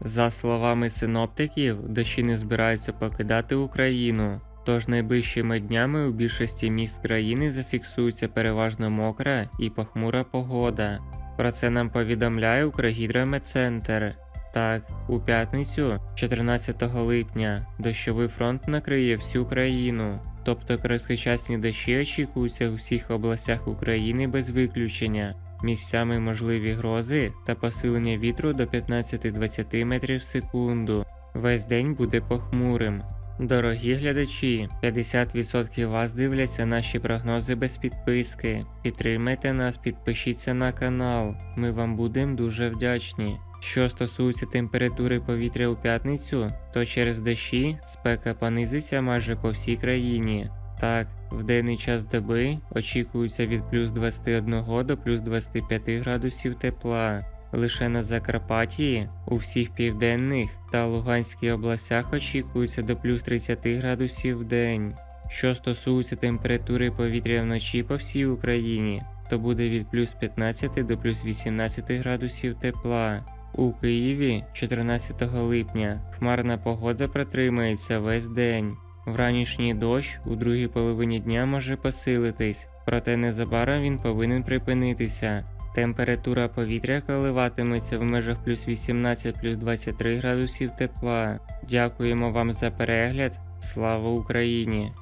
За словами синоптиків, дощі не збираються покидати Україну. Тож найближчими днями у більшості міст країни зафіксується переважно мокра і похмура погода. Про це нам повідомляє Укргідрометцентр. Так, у п'ятницю, 14 липня, дощовий фронт накриє всю країну, тобто короткочасні дощі очікуються у всіх областях України без виключення. Місцями можливі грози та посилення вітру до 15-20 метрів в секунду. Весь день буде похмурим. Дорогі глядачі, 50% вас дивляться наші прогнози без підписки. Підтримайте нас, підпишіться на канал. Ми вам будемо дуже вдячні. Що стосується температури повітря у п'ятницю, то через дощі спека понизиться майже по всій країні. Так, в денний час доби очікується від плюс 21 до плюс 25 градусів тепла. Лише на Закарпатті у всіх південних та Луганській областях очікується до плюс 30 градусів в день. Що стосується температури повітря вночі по всій Україні, то буде від плюс 15 до плюс 18 градусів тепла. У Києві 14 липня хмарна погода протримається весь день. Вранішній дощ у другій половині дня може посилитись, проте незабаром він повинен припинитися. Температура повітря коливатиметься в межах плюс 18 плюс 23 градусів тепла. Дякуємо вам за перегляд. Слава Україні!